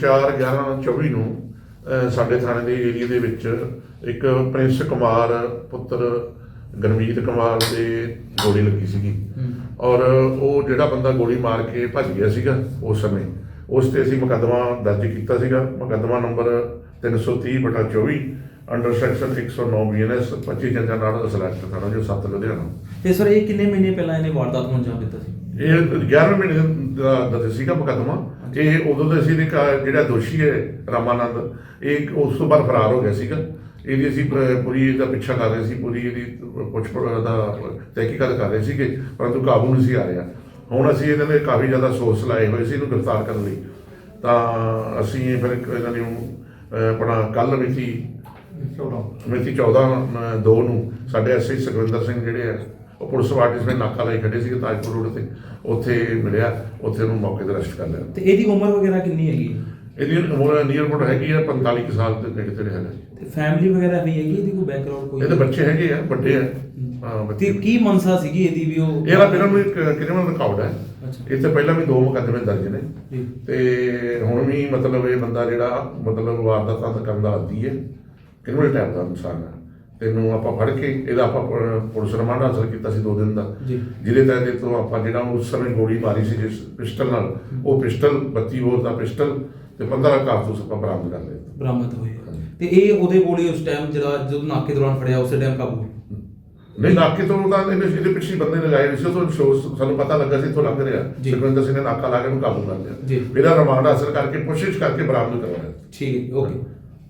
4 11 24 ਨੂੰ ਸਾਡੇ ਥਾਣੇ ਦੇ ਏਰੀਆ ਦੇ ਵਿੱਚ ਇੱਕ ਪ੍ਰਿੰਸ ਕੁਮਾਰ ਪੁੱਤਰ ਗਰਮੀਤ ਕੁਮਾਰ ਦੇ ਗੋਲੀ ਲੱਗੀ ਸੀਗੀ। ਔਰ ਉਹ ਜਿਹੜਾ ਬੰਦਾ ਗੋਲੀ ਮਾਰ ਕੇ ਭੱਜ ਗਿਆ ਸੀਗਾ ਉਸ ਸਮੇਂ ਉਸ ਤੇ ਅਸੀਂ ਮੁਕੱਦਮਾ ਦਰਜ ਕੀਤਾ ਸੀਗਾ। ਮੁਕੱਦਮਾ ਨੰਬਰ 330 ਬਟਾ 24 ਅੰਡਰ ਸੈਕਸ਼ਨ 109 ਬੀਐਨਐਸ 25 ਜਨਜਨ ਨਾਲ ਸਲੈਕਟ ਥਾਣਾ ਜੋ 7 ਲੁਧਿਆਣਾ। ਤੇ ਸਰ ਇਹ ਕਿੰਨੇ ਮਹੀਨੇ ਪਹਿਲਾਂ ਇਹਨੇ ਵਾਰਦਾਤ ਨੂੰ ਅੰਜਾਮ ਦਿੱਤਾ ਸੀ? ਇਹ 11ਵੇਂ ਮਹੀਨੇ ਦਾ ਦਾ ਸੀਗਾ ਮੁਕੱਦਮਾ। ਇਹ ਉਦੋਂ ਦਾ ਸੀ ਜਿਹੜਾ ਦੋਸ਼ੀ ਹੈ ਰਾਮਾਨੰਦ ਇਹ ਉਸ ਤੋਂ ਬਾਅਦ ਫਰਾਰ ਹੋ ਗਿਆ ਸੀਗਾ। ਇਹਦੀ ਅਸੀਂ ਪੂਰੀ ਇਹਦਾ ਪਿੱਛਾ ਕਰ ਰਹੇ ਸੀ ਪੂਰੀ ਇਹਦੀ ਪੁੱਛ ਦਾ ਤਹਿਕੀਕਾਤ ਕਰ ਰਹੇ ਸੀਗੇ ਪਰੰਤੂ ਕਾਬੂ ਨਹੀਂ ਸੀ ਆ ਰਿਹਾ। ਹੁਣ ਅਸੀਂ ਇਹਨਾਂ ਦੇ ਕਾਫੀ ਜ਼ਿਆਦਾ ਸੋਰਸ ਲਾਏ ਹੋਏ ਸੀ ਇਹਨੂੰ ਗ੍ਰਿਫਤਾਰ ਕਰਨ ਲਈ। ਤਾਂ ਅਸੀਂ ਫਿਰ ਇਹਨਾਂ ਨੂੰ ਆਪਣਾ ਕੱਲ ਮਿਤੀ ਮਿਤੀ 14 ਅਹ, ਦੋ ਨੂੰ ਸਾਡੇ ਐਸਆਈ ਸੁਖਵਿੰਦਰ ਸਿੰਘ ਜਿਹੜੇ ਆ ਉਹ ਪੁਲਿਸ ਪਾਰਟੀ ਨੇ ਨਾਕਾ ਲਾਈ ਖੜੇ ਸੀਗੇ ਤਾਜਪੁਰ ਰੋਡ ਤੇ। ਉੱਥੇ ਮਿਲਿਆ ਉੱਥੇ ਉਹਨੂੰ ਮੌਕੇ ਤੇ ਅਰੈਸਟ ਕਰ ਲਿਆ। ਤੇ ਇਹਦੀ ਉਮਰ ਵਗੈਰਾ ਕਿੰਨੀ ਹੈਗੀ? ਇਹਦੀ ਉਮਰ ਨੀਅਰ ਅਬਾਊਟ ਹੈਗੀ ਆ 45 ਕੁ ਸਾਲ ਦੇ ਨੇੜੇ ਤੇੜੇ ਹੈਗਾ। ਜੀ ਤੇ ਫੈਮਿਲੀ ਵਗੈਰਾ ਵੀ ਹੈਗੀ ਇਹਦੀ? ਕੋਈ ਬੈਕਗ੍ਰਾਉਂਡ ਕੋਈ ਇਹਦੇ ਬੱਚੇ ਹੈਗੇ ਆ ਵੱਡੇ ਆ। ਹਾਂ। ਤੇ ਬੱਚੇ ਕੀ ਮਨਸਾ ਸੀਗੀ ਇਹਦੀ ਵੀ ਉਹ? ਇਹਦਾ ਪਹਿਲਾਂ ਵੀ ਕ੍ਰਿਮੀਨਲ ਰਿਕਾਰਡ ਹੈ ਅੱਛਾ। ਇੱਥੇ ਪਹਿਲਾਂ ਵੀ ਦੋ ਮੁਕੱਦਮੇ ਦਰਜ ਨੇ। ਜੀ। ਤੇ ਹੁਣ ਵੀ ਮਤਲਬ ਇਹ ਬੰਦਾ ਜਿਹੜਾ ਮਤਲਬ ਵਾਰਦਾਤਾਂ ਦਾ ਕਰਨ ਦਾ ਆਦੀ ਹੈ। ਕ੍ਰਿਮੀਨਲ ਟਾਈਪ ਦਾ ਇਨਸਾਨ ਹੈ ਤੈਨੂੰ ਆਪਾਂ ਫੜ ਕੇ ਇਹਦਾ ਆਪਾਂ ਪ- ਪੁਲਿਸ ਰਿਮਾਂਡ ਹਾਸਲ ਕੀਤਾ ਸੀ ਦੋ ਦਿਨ ਦਾ। ਜੀ। ਜਿਹਦੇ ਤਹਿਤ ਇਹ ਤੋਂ ਆਪਾਂ ਜਿਹੜਾ ਉਸ ਸਮੇਂ ਗੋਲੀ ਮਾਰੀ ਸੀ ਜਿਸ ਪਿਸਟਲ ਨਾਲ ਉਹ ਪਿਸਟਲ 32 ਬੋਰ ਦਾ ਪਿਸਟਲ ਤੇ 15 ਕਾਰਤੂਸ ਆਪਾਂ ਬਰਾਮਦ ਕਰ ਲਏ। ਬਰਾਮਦ ਹੋਏ ਤੇ ਇਹ ਉਹਦੇ ਕੋਲੇ ਉਸ ਟਾਈਮ ਜਿਹੜਾ ਜਦੋਂ ਨਾਕੇ ਦੌਰਾਨ ਫੜਿਆ ਉਸੇ ਟਾਈਮ ਕਾਬੂ ਨਹੀਂ ਨਾਕੇ ਤੋਂ ਤਾਂ ਇਹਨੇ ਇਹਦੇ ਪਿੱਛੇ ਬੰਦੇ ਨੇ ਲਾਏ ਹੋਏ ਸੀ ਉਹ ਤੋਂ ਸ਼ੋਰ- ਸਾਨੂੰ ਪਤਾ ਲੱਗਾ ਸੀ ਇੱਥੋਂ ਲੰਘ ਰਿਹਾ। ਜੀ। ਸੁਖਵਿੰਦਰ ਸਿੰਘ ਨੇ ਨਾਕਾ ਲਾ ਕੇ ਉਹਨੂੰ ਕਾਬੂ ਕਰ ਲਿਆ। ਜੀ। ਇਹਦਾ ਰਿਮਾਂਡ ਹਾਸਲ ਕਰਕੇ ਕੋਸ਼ਿਸ਼ ਕਰਕੇ ਬਰਾਮਦ ਕਰਵਾਇਆ। ਠੀਕ ਹੈ ਓਕੇ।